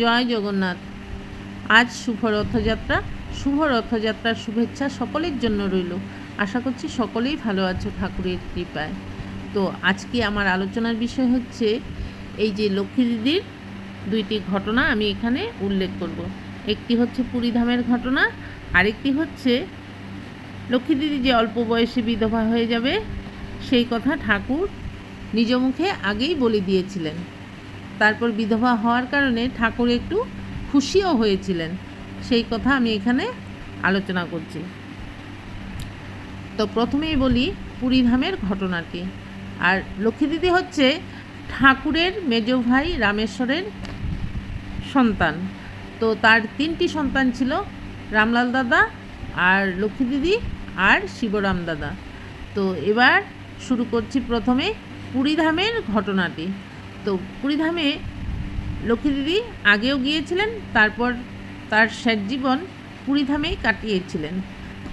জয় জগন্নাথ। আজ শুভ রথযাত্রা, শুভ রথযাত্রার শুভেচ্ছা সকলের জন্য রইল। আশা করছি সকলেই ভালো আছো ঠাকুরের কৃপায়। তো আজকে আমার আলোচনার বিষয় হচ্ছে এই যে লক্ষ্মী দিদির দুইটি ঘটনা আমি এখানে উল্লেখ করব। একটি হচ্ছে পুরীধামের ঘটনা, আরেকটি হচ্ছে লক্ষ্মী দিদি যে অল্প বয়সে বিধবা হয়ে যাবে, সেই কথা ঠাকুর নিজ মুখে আগেই বলে দিয়েছিলেন। তারপর বিধবা হওয়ার কারণে ঠাকুর একটু খুশিও হয়েছিলেন। সেই কথা আমি এখানে আলোচনা করছি। তো প্রথমেই বলি পুরীধামের ঘটনাটি আর লক্ষ্মী দিদি হচ্ছে ঠাকুরের মেজ ভাই রামেশ্বরের সন্তান। তো তার তিনটি সন্তান ছিল, রামলাল দাদা আর লক্ষ্মী দিদি আর শিবরাম দাদা। তো এবার শুরু করছি প্রথমে পুরীধামের ঘটনাটি। তো পুরীধামে লক্ষ্মী দিদি আগেও গিয়েছিলেন, তারপর তার শেষ জীবন পুরীধামেই কাটিয়েছিলেন।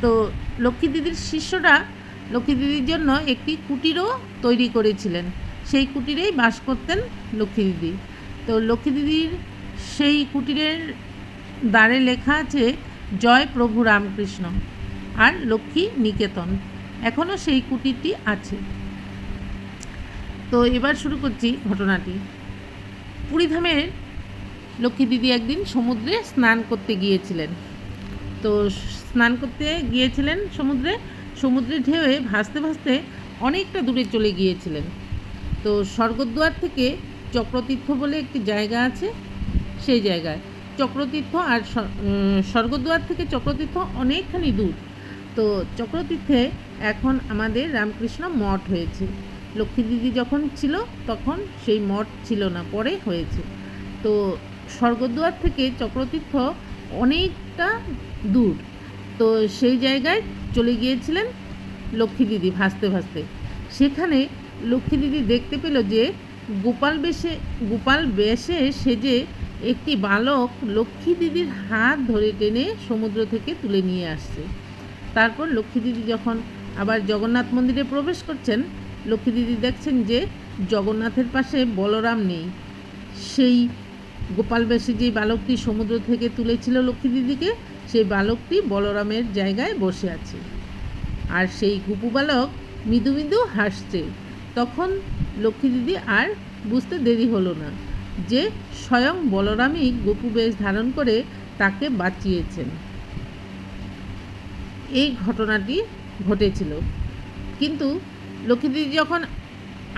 তো লক্ষ্মী দিদির শিষ্যরা লক্ষ্মী দিদির জন্য একটি কুটিরও তৈরি করেছিলেন। সেই কুটিরেই বাস করতেন লক্ষ্মী দিদি। তো লক্ষ্মী দিদির সেই কুটিরের দ্বারে লেখা আছে, জয় প্রভু রামকৃষ্ণ আর লক্ষ্মী নিকেতন। এখনও সেই কুটিরটি আছে। তো এবার শুরু করছি ঘটনাটি। পুরীধামের লক্ষ্মী দিদি একদিন সমুদ্রে স্নান করতে গিয়েছিলেন। তো স্নান করতে গিয়েছিলেন সমুদ্রে সমুদ্রের ঢেউয়ে ভাসতে ভাসতে অনেকটা দূরে চলে গিয়েছিলেন। তো স্বর্গদ্বার থেকে চক্রতীর্থ বলে একটি জায়গা আছে, সেই জায়গায়। চক্রতীর্থ আর স্বর্গদ্বার থেকে চক্রতীর্থ অনেকখানি দূর। তো চক্রতীর্থে এখন আমাদের রামকৃষ্ণ মঠ হয়েছে। লক্ষ্মী দিদি যখন ছিল, তখন সেই মঠ ছিল না, পরে হয়েছে। তো স্বর্গদ্বার থেকে চক্রতীর্থ অনেকটা দূর। তো সেই জায়গায় চলে গিয়েছিলেন লক্ষ্মী দিদি ভাসতে ভাসতে। সেখানে লক্ষ্মী দিদি দেখতে পেল যে গোপাল বেশে গোপাল বেশে সেজে একটি বালক লক্ষ্মী দিদির হাত ধরে টেনে সমুদ্র থেকে তুলে নিয়ে আসছে। তারপর লক্ষ্মী দিদি যখন আবার জগন্নাথ মন্দিরে প্রবেশ করছেন লক্ষ্মী দিদি দেখছেন যে জগন্নাথের পাশে বলরাম নেই। সেই গোপাল বেশে যে বালকটি সমুদ্র থেকে তুলেছিল লক্ষ্মী দিদিকে, সেই বালকটি বলরামের জায়গায় বসে আছে। আর সেই গুপু বালক মৃদু মৃদু হাসছে। তখন লক্ষ্মী দিদি আর বুঝতে দেরি হলো না যে স্বয়ং বলরামই গপু বেশ ধারণ করে তাকে বাঁচিয়েছেন। এই ঘটনাটি ঘটেছিল। কিন্তু লক্ষ্মী দিদি যখন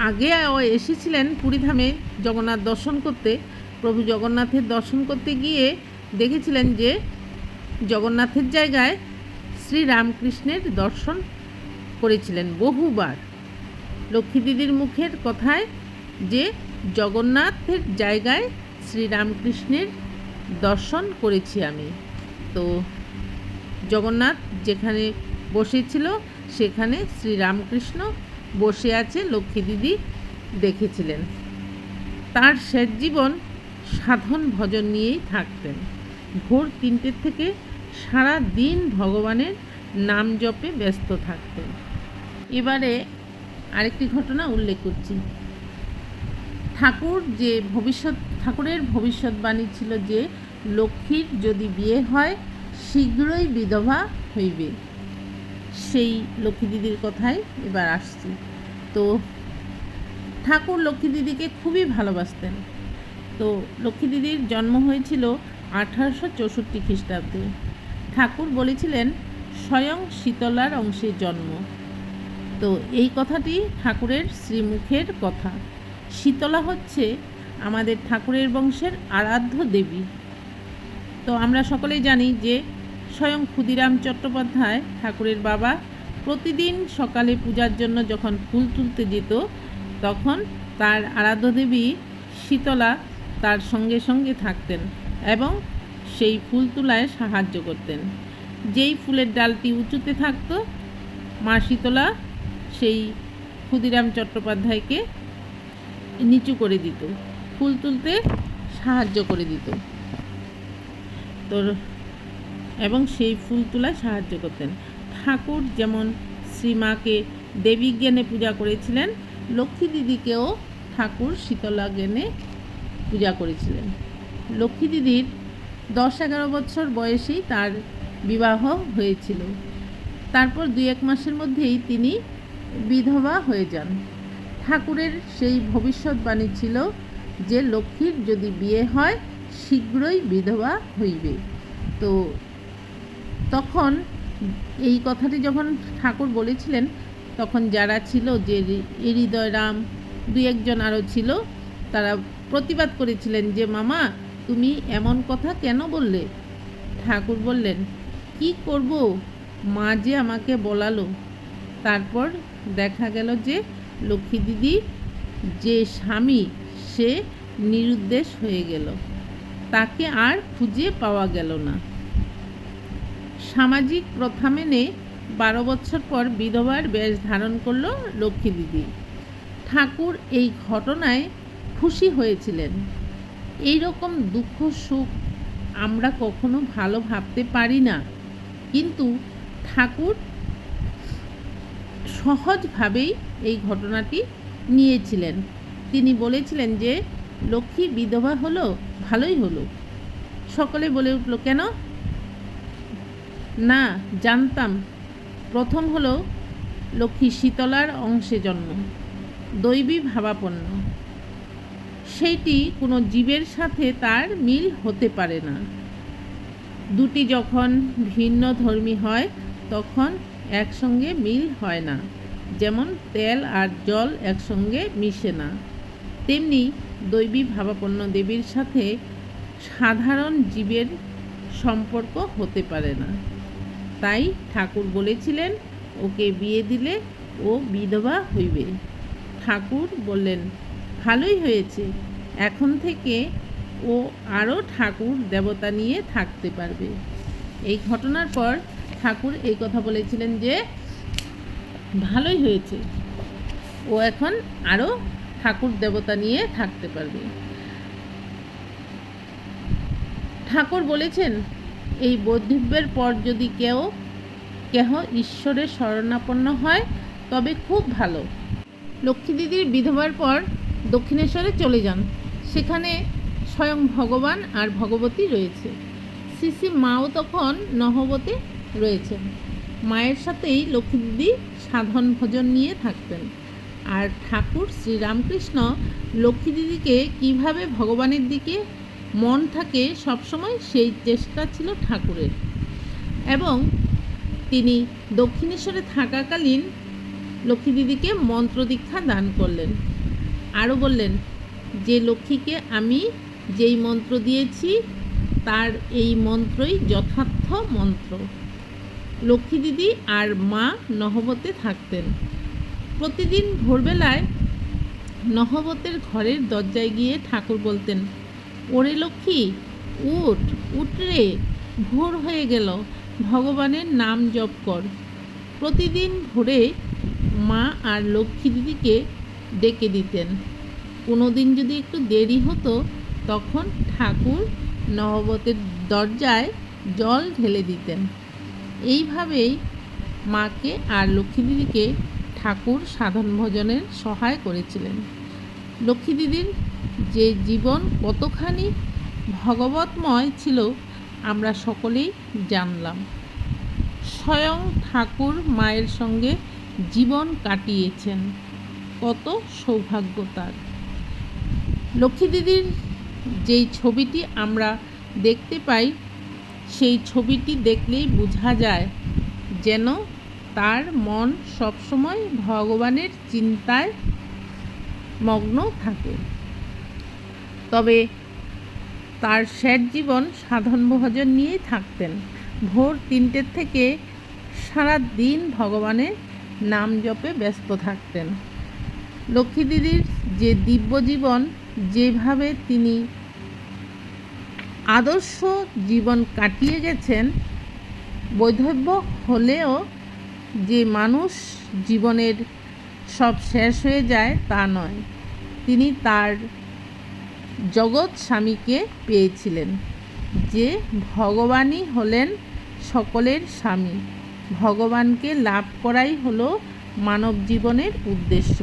আগে এসেছিলেন পুরীধামে জগন্নাথ দর্শন করতে, প্রভু জগন্নাথের দর্শন করতে গিয়ে দেখেছিলেন যে জগন্নাথের জায়গায় শ্রী রামকৃষ্ণের দর্শন করেছিলেন বহুবার। লক্ষ্মী দিদির মুখের কথায় যে জগন্নাথের জায়গায় শ্রীরামকৃষ্ণের দর্শন করেছি আমি। তো জগন্নাথ যেখানে বসেছিল সেখানে শ্রীরামকৃষ্ণ বসে আছে লক্ষ্মী দিদি দেখেছিলেন। তার শেষ জীবন সাধন ভজন নিয়েই থাকতেন। ভোর তিনটের থেকে সারা দিন ভগবানের নাম জপে ব্যস্ত থাকতেন। এবারে আরেকটি ঘটনা উল্লেখ করছি। ঠাকুর যে ভবিষ্যৎ, ঠাকুরের ভবিষ্যৎবাণী ছিল যে, লক্ষ্মীর যদি বিয়ে হয়, শীঘ্রই বিধবা হইবে। সেই লক্ষ্মী দিদির কথায় এবার আসছি। তো ঠাকুর লক্ষ্মী দিদিকে খুবই ভালোবাসতেন। তো লক্ষ্মী দিদির জন্ম হয়েছিল আঠারোশো চৌষট্টি খ্রিস্টাব্দে। ঠাকুর বলেছিলেন, স্বয়ং শীতলার অংশে জন্ম। তো এই কথাটি ঠাকুরের শ্রীমুখের কথা। শীতলা হচ্ছে আমাদের ঠাকুরের বংশের আরাধ্য দেবী। তো আমরা সকলেই জানি যে স্বয়ং ক্ষুদিরাম চট্টোপাধ্যায় ঠাকুরের বাবা। প্রতিদিন সকালে পূজার জন্য যখন ফুল তুলতে যেত, তখন তার আরাধ্য দেবী শীতলা তার সঙ্গে সঙ্গে থাকতেন এবং সেই ফুল তোলায় সাহায্য করতেন। যেই ফুলের ডালটি উঁচুতে থাকতো, মা শীতলা সেই ক্ষুদিরাম চট্টোপাধ্যায়কে নিচু করে দিত, ফুল তুলতে সাহায্য করে দিত। তোর এবং সেই ফুল তোলায় সাহায্য করতেন। ঠাকুর যেমন শ্রীমাকে দেবী জ্ঞানে পূজা করেছিলেন, লক্ষ্মী দিদিকেও ঠাকুর শীতলা জ্ঞানে পূজা করেছিলেন। লক্ষ্মী দিদির দশ এগারো বছর বয়সেই তার বিবাহ হয়েছিল। তারপর দুই এক মাসের মধ্যেই তিনি বিধবা হয়ে যান। ঠাকুরের সেই ভবিষ্যৎবাণী ছিল যে লক্ষ্মীর যদি বিয়ে হয়, শীঘ্রই বিধবা হইবে। তো তখন এই কথাটি যখন ঠাকুর বলেছিলেন, তখন যারা ছিল যে হৃদয় রাম, দুই একজন আরও ছিল, তারা প্রতিবাদ করেছিলেন যে, মামা, তুমি এমন কথা কেন বললে? ঠাকুর বললেন, কি করব? মা যে আমাকে বলালো। তারপর দেখা গেল যে, লক্ষ্মী দিদি, যে স্বামী, সে নিরুদ্দেশ হয়ে গেল। তাকে আর খুঁজে পাওয়া গেল না। সামাজিক প্রথা মেনে বারো বছর পর বিধবার বেশ ধারণ করল লক্ষ্মী দিদি। ঠাকুর এই ঘটনায় খুশি হয়েছিলেন। এই রকম দুঃখ, সুখ আমরা কখনো ভালো ভাবতে পারি না। কিন্তু ঠাকুর সহজভাবেই এই ঘটনাটি নিয়েছিলেন। তিনি বলেছিলেন যে, লক্ষ্মী বিধবা হলো, ভালোই হলো। সকলে বলে উঠল, কেন? না, জানতাম। প্রথম হলো লক্ষ্মী শীতলার অংশে জন্ম। দৈবী ভাবাপন্ন। সেইটি কোনো জীবের সাথে তার মিল হতে পারে না। দুটি যখন ভিন্ন ধর্মী হয়, তখন একসঙ্গে মিল হয় না। যেমন তেল আর জল একসঙ্গে মিশে না। তেমনি দৈবী ভাবাপন্ন দেবীর সাথে সাধারণ জীবের সম্পর্ক হতে পারে না। তাই ঠাকুর বলেছিলেন, ওকে বিয়ে দিলে ও বিধবা হইবে। ঠাকুর বললেন, ভালোই হয়েছে। এখন থেকে ও আরও ঠাকুর দেবতা নিয়ে থাকতে পারবে। এই ঘটনার পর ঠাকুর এই কথা বলেছিলেন যে, ভালোই হয়েছে। ও এখন আরও ঠাকুর দেবতা নিয়ে থাকতে পারবে। ঠাকুর বলেছেন এই বৌদ্ধব্যের পর যদি কেউ, কেহ ঈশ্বরের শরণাপন্ন হয়, তবে খুব ভালো। লক্ষ্মী দিদির বিধবার পর দক্ষিণেশ্বরে চলে যান। সেখানে স্বয়ং ভগবান আর ভগবতী রয়েছে। শ্রী মাও তখন নহবতে রয়েছেন। মায়ের সাথেই লক্ষ্মী দিদি সাধন ভোজন নিয়ে থাকতেন। আর ঠাকুর শ্রীরামকৃষ্ণ লক্ষ্মী দিদিকে কীভাবে ভগবানের দিকে মন থাকে সবসময় সেই চেষ্টা ছিল ঠাকুরের। এবং তিনি দক্ষিণেশ্বরে থাকাকালীন লক্ষ্মী দিদিকে মন্ত্র দীক্ষা দান করলেন। আরও বললেন, যে লক্ষ্মীকে আমি যেই মন্ত্র দিয়েছি, তার এই মন্ত্রই যথার্থ মন্ত্র। লক্ষ্মী দিদি আর মা নহবতে থাকতেন। প্রতিদিন ভোরবেলায় নহবতের ঘরের দরজায় গিয়ে ঠাকুর বলতেন ওরে লক্ষ্মী, উঠ উঠ রে, ভোর হয়ে গেল, ভগবানের নাম জপ কর। প্রতিদিন ভোরে মা আর লক্ষ্মী দিদিকে ডেকে দিতেন। কোনো দিন যদি একটু দেরি হতো, তখন ঠাকুর নহবতের দরজায় জল ঢেলে দিতেন। এইভাবেই মাকে আর লক্ষ্মী দিদিকে ঠাকুর সাধন ভজনের সহায় করেছিলেন। লক্ষ্মী দিদির যে জীবন কতখানি ভগবতময় ছিল আমরা সকলেই জানলাম। স্বয়ং ঠাকুর মায়ের সঙ্গে জীবন কাটিয়েছেন। কত সৌভাগ্য তার। লক্ষ্মী দিদির যেই ছবিটি আমরা দেখতে পাই, সেই ছবিটি দেখলেই বোঝা যায় যেন তার মন সবসময় ভগবানের চিন্তায় মগ্ন থাকে। তবে তার শেষ জীবন সাধন ভজন নিয়েই থাকতেন। ভোর তিনটের থেকে সারা দিন ভগবানের নাম জপে ব্যস্ত থাকতেন। লক্ষ্মী দিদির যে দিব্য জীবন, যেভাবে তিনি আদর্শ জীবন কাটিয়ে গেছেন, বৈধব্য হলেও যে মানুষ জীবনের সব শেষ হয়ে যায় তা নয়। তিনি তার জগৎ স্বামীকে পেয়েছিলেন, যে ভগবানই হলেন সকলের স্বামী। ভগবানকে লাভ করাই হলো মানব জীবনের উদ্দেশ্য।